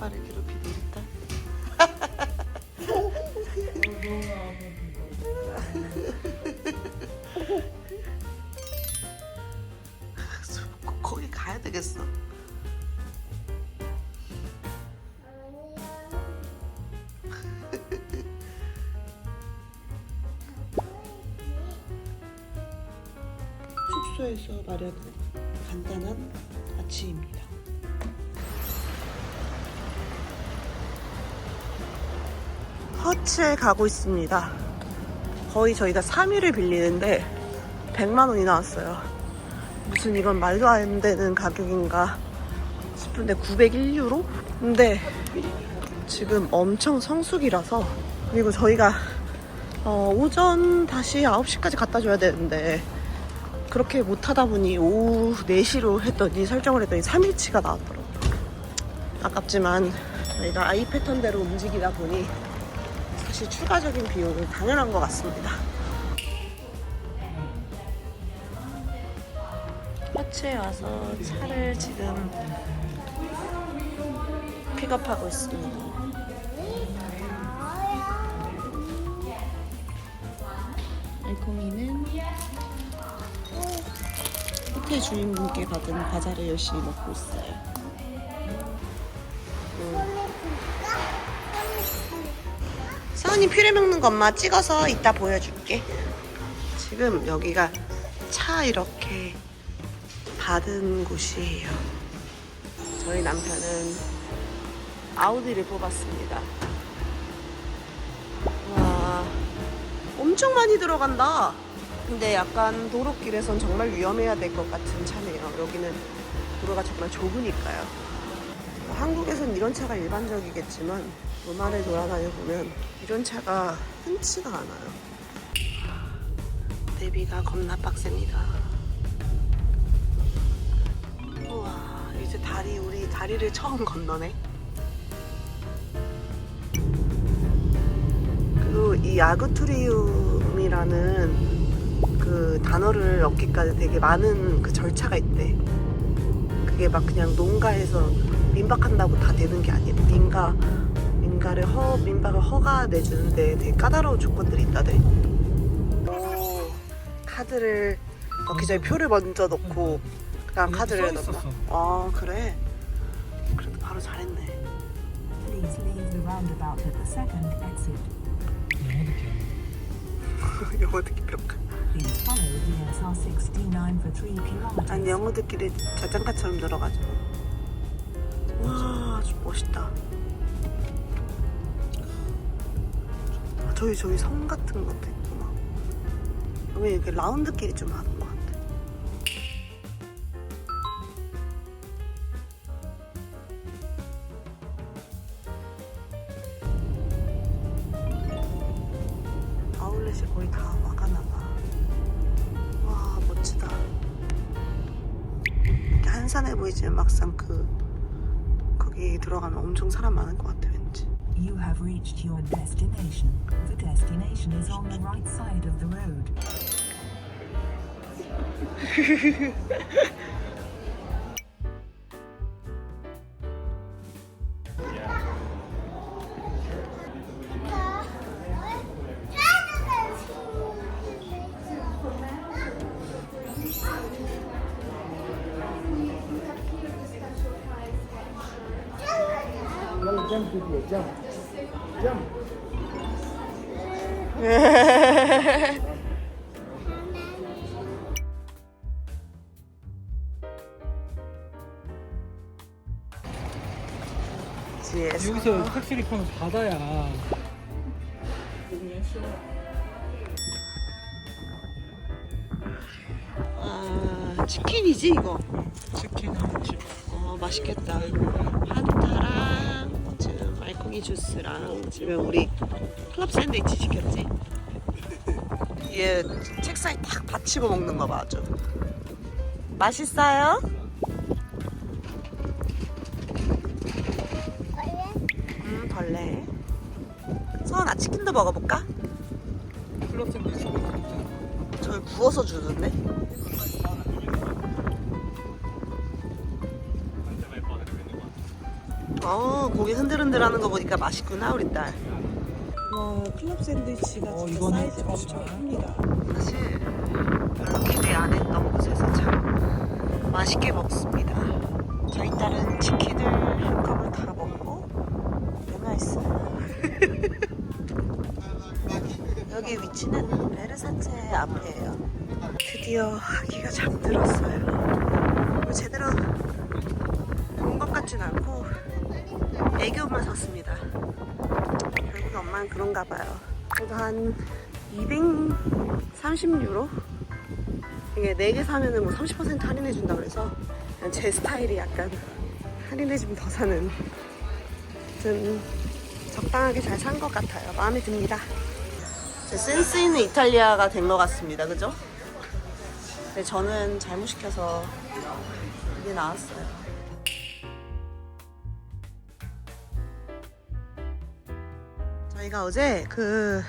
아빠를 괴롭히는 듯한. 거기 가야 되겠어. 숙소에서 마련한 간단한 아침입니다. 허츠에 가고 있습니다. 거의 저희가 3일을 빌리는데 100만 원이 나왔어요. 무슨 이건 말도 안 되는 가격인가 싶은데 901유로? 근데 지금 엄청 성수기라서 그리고 저희가 어, 오전 다시 9시까지 갖다 줘야 되는데 그렇게 못하다 보니 오후 4시로 했더니 설정을 했더니 3일치가 나왔더라고요. 아깝지만 저희가 아이 패턴대로 움직이다 보니 사실 추가적인 비용은 당연한 것 같습니다. 허츠에 와서 차를 지금 픽업하고 있습니다. 알콩이는 호텔 주인분께 받은 과자를 열심히 먹고 있어요. 서은이 퓨레 먹는 거 엄마 찍어서 이따 보여줄게. 지금 여기가 차 이렇게 받은 곳이에요. 저희 남편은 아우디를 뽑았습니다. 와, 엄청 많이 들어간다. 근데 약간 도로길에선 정말 위험해야 될 것 같은 차네요. 여기는 도로가 정말 좁으니까요. 뭐 한국에선 이런 차가 일반적이겠지만 로마를 돌아다녀 보면 이런 차가 흔치가 않아요. 대비가 겁나 빡셉니다. 우와, 이제 다리 우리 다리를 처음 건너네. 그리고 이 아그투리움이라는 그 단어를 얻기까지 되게 많은 그 절차가 있대. 그게 막 그냥 농가에서 민박한다고 다 되는 게 아니래. 민가 민가를 허 민박을 허가 내주는데 되게 까다로운 조건들이 있다대. 오 카드를 넣기 전에 표를 먼저 넣고 그다음 카드를 넣나? 있었어. 아 그래. 그래도 바로 잘했네. Please leave the roundabout at the second exit. 영어 듣기 영어 듣기 평가. Please follow the SR69 for 3 kilometers. 아니 영어 듣기를 자장가처럼 들어가지고. 와, 좀 멋있다. 저기 저기 성 같은 것도 있구나. 왜 이렇게 라운드끼리 좀 하는 것 같아. 아울렛이 거의 다 와가나 봐. 와 멋지다. 이렇게 한산해 보이지만 막상 그 거기 들어가면 엄청 사람 많을 것 같아. You have reached your destination. The destination is on the right side of the road. Jump the 여기서 확실히 보면 바다야. 아 치킨이지 이거. 치킨 한 집 어 맛있겠다. 한타랑 알콩이 주스랑 지금 우리 클럽 샌드위치 시켰지. 얘 책상에 탁 받치고 먹는 거 봐 아주. 맛있어요? 음 벌레. 서은아 치킨도 먹어볼까? 클럽 샌드위치. 저기 구워서 주던데? 어어 고기 흔들흔들하는 거 보니까 맛있구나 우리 딸. 와 클럽 샌드위치가 어, 진짜 사이즈가 진짜. 엄청 큽니다. 사실 별로 기대 안 했던 곳에서 참 맛있게 먹습니다. 저희 딸은 치킨을 한꺼번에 다 먹고 내가 있어요. 여기 위치는 베르사체 앞이에요. 드디어 아기가 잠들었어요. 제대로 본 것 같진 않고 애교만 섰습니다. 결국 엄마는 그런가 봐요. 그래도 한 230유로? 이게 4개 사면은 뭐 30% 할인해준다 그래서 제 스타일이 약간 할인해주면 더 사는 좀 적당하게 잘 산 것 같아요. 마음에 듭니다. 제 센스 있는 이탈리아가 된 것 같습니다. 그죠? 근데 저는 잘못 시켜서 이게 나왔어요. 저희가 어제 그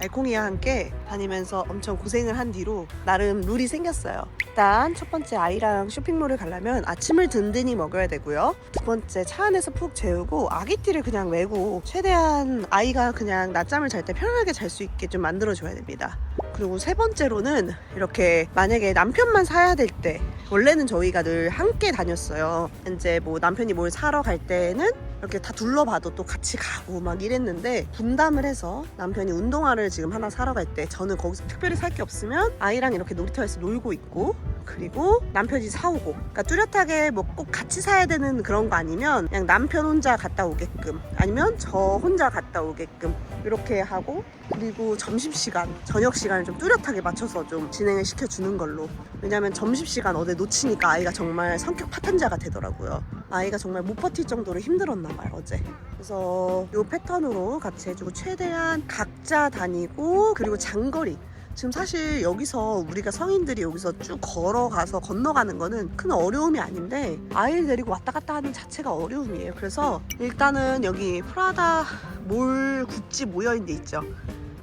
알콩이와 함께 다니면서 엄청 고생을 한 뒤로 나름 룰이 생겼어요. 일단 첫 번째 아이랑 쇼핑몰을 가려면 아침을 든든히 먹어야 되고요. 두 번째 차 안에서 푹 재우고 아기띠를 그냥 메고 최대한 아이가 그냥 낮잠을 잘 때 편안하게 잘 수 있게 좀 만들어줘야 됩니다. 그리고 세 번째로는 이렇게 만약에 남편만 사야 될 때 원래는 저희가 늘 함께 다녔어요. 이제 뭐 남편이 뭘 사러 갈 때는 이렇게 다 둘러봐도 또 같이 가고 막 이랬는데 분담을 해서 남편이 운동화를 지금 하나 사러 갈 때 저는 거기서 특별히 살 게 없으면 아이랑 이렇게 놀이터에서 놀고 있고 그리고 남편이 사오고. 그러니까 뚜렷하게 뭐 꼭 같이 사야 되는 그런 거 아니면 그냥 남편 혼자 갔다 오게끔 아니면 저 혼자 갔다 오게끔 이렇게 하고 그리고 점심시간 저녁 시간을 좀 뚜렷하게 맞춰서 좀 진행을 시켜주는 걸로. 왜냐면 점심시간 어디 놓치니까 아이가 정말 성격 파탄자가 되더라고요 아이가 정말 못 버틸 정도로 힘들었나 봐요 어제 그래서 이 패턴으로 같이 해주고 최대한 각자 다니고 그리고 장거리 지금 사실 여기서 우리가 성인들이 여기서 쭉 걸어가서 건너가는 거는 큰 어려움이 아닌데 아이를 데리고 왔다 갔다 하는 자체가 어려움이에요. 그래서 일단은 여기 프라다 몰 굿즈 모여있는 데 있죠.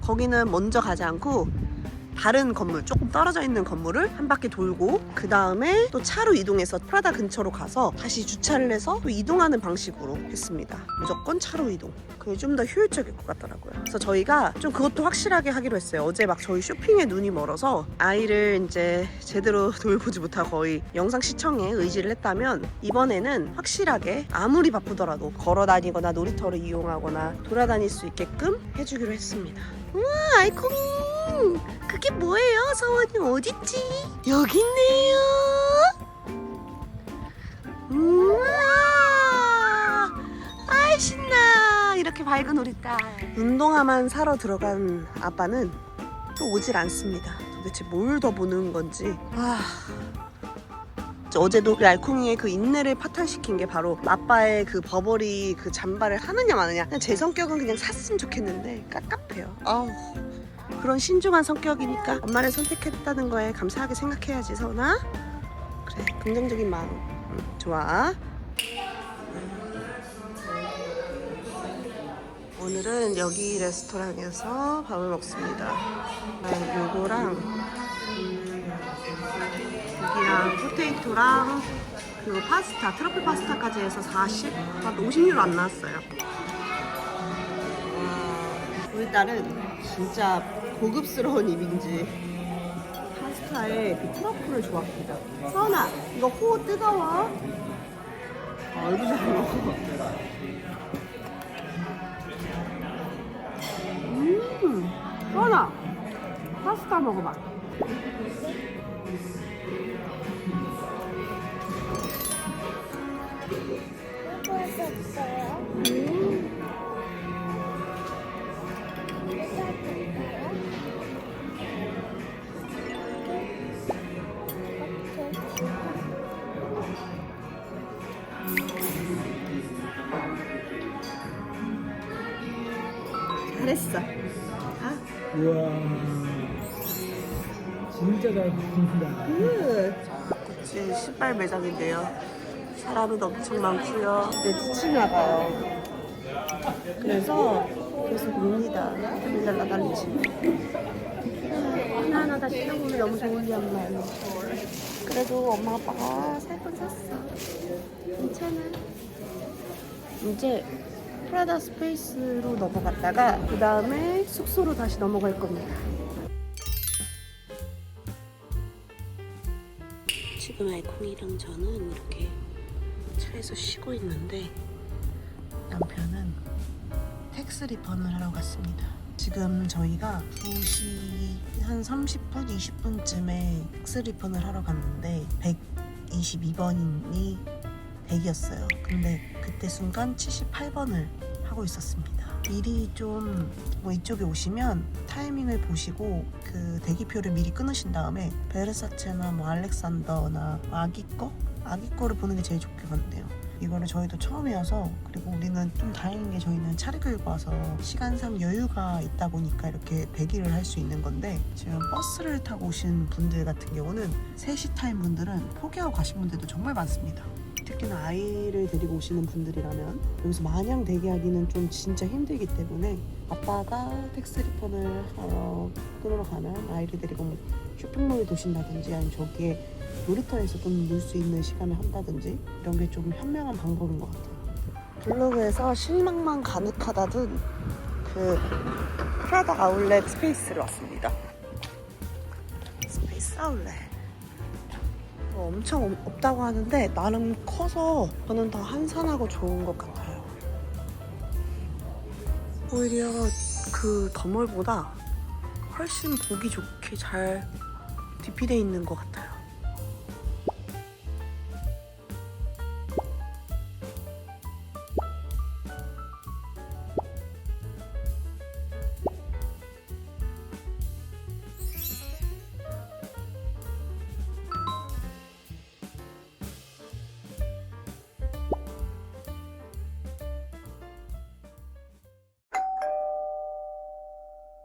거기는 먼저 가지 않고 다른 건물 조금 떨어져 있는 건물을 한 바퀴 돌고 그 다음에 또 차로 이동해서 프라다 근처로 가서 다시 주차를 해서 또 이동하는 방식으로 했습니다. 무조건 차로 이동. 그게 좀 더 효율적일 것 같더라고요. 그래서 저희가 좀 그것도 확실하게 하기로 했어요. 어제 막 저희 쇼핑에 눈이 멀어서 아이를 이제 제대로 돌보지 못하고 거의 영상 시청에 의지를 했다면 이번에는 확실하게 아무리 바쁘더라도 걸어 다니거나 놀이터를 이용하거나 돌아다닐 수 있게끔 해주기로 했습니다. 우와 아이콩이 그게 뭐예요? 서원이 어딨지? 여기 있네요. 우와 아이 신나 이렇게 밝은 우리 딸 운동화만 사러 들어간 아빠는 또 오질 않습니다. 도대체 뭘 더 보는 건지 아 어제도 그 알콩이의 그 인내를 파탄시킨 게 바로 아빠의 그 버버리 그 잠바를 하느냐 마느냐 그냥 제 성격은 그냥 샀으면 좋겠는데 깝깝해요 아우 그런 신중한 성격이니까 엄마를 선택했다는 거에 감사하게 생각해야지 서은아 그래 긍정적인 마음 응, 좋아 오늘은 여기 레스토랑에서 밥을 먹습니다 네, 요거랑 고기랑 포테이토랑 그리고 파스타, 트러플 파스타까지 해서 40? 한 50유로 안 나왔어요. 와, 우리 딸은 진짜 고급스러운 입인지 파스타에 그 트러플을 좋아합니다. 서은아, 이거 호 뜨거워. 아, 얼굴 잘 먹어. 음, 서은아, 파스타 먹어봐. 했어. 아, 우와. 진짜 잘. 굿. 구찌 신발 매장인데요. 사람은 엄청 많고요. 근데 지치나 봐요. 그래서 계속 옵니다. 달달라 달리지. 하나하나 다 시켜보면 너무 좋으련만. 그래도 엄마 아빠가 살 건 샀어. 괜찮아. 이제 프라다 스페이스로 넘어갔다가 그 다음에 숙소로 다시 넘어갈 겁니다. 지금 알콩이랑 저는 이렇게 차에서 쉬고 있는데 남편은 텍스 리펀을 하러 갔습니다. 지금 저희가 2시 한 30분, 20분쯤에 텍스 리펀을 하러 갔는데 122번이 100이었어요. 근데 그때 순간 78번을 하고 있었습니다. 미리 좀 뭐 이쪽에 오시면 타이밍을 보시고 그 대기표를 미리 끊으신 다음에 베르사체나 뭐 알렉산더나 아기 거? 아기 거를 보는 게 제일 좋겠는데요. 이거를 저희도 처음이어서 그리고 우리는 좀 다행인 게 저희는 차를 끌고 와서 시간상 여유가 있다 보니까 이렇게 대기를 할 수 있는 건데 지금 버스를 타고 오신 분들 같은 경우는 3시 타임 분들은 포기하고 가신 분들도 정말 많습니다. 특히나 아이를 데리고 오시는 분들이라면 여기서 마냥 대기하기는 좀 진짜 힘들기 때문에 아빠가 텍스 리펀을 하러 끊으러 가면 아이를 데리고 뭐 쇼핑몰에 도신다든지 아니면 저기에 놀이터에서 좀 놀 수 있는 시간을 한다든지 이런 게 좀 현명한 방법인 것 같아요. 블로그에서 실망만 가득하다던 그 프라다 아울렛 스페이스를 왔습니다. 스페이스 아울렛. 뭐 엄청 없- 없다고 하는데 나름 커서 저는 더 한산하고 좋은 것 같아요. 오히려 그 더몰보다 훨씬 보기 좋게 잘 디피돼 있는 것 같아요.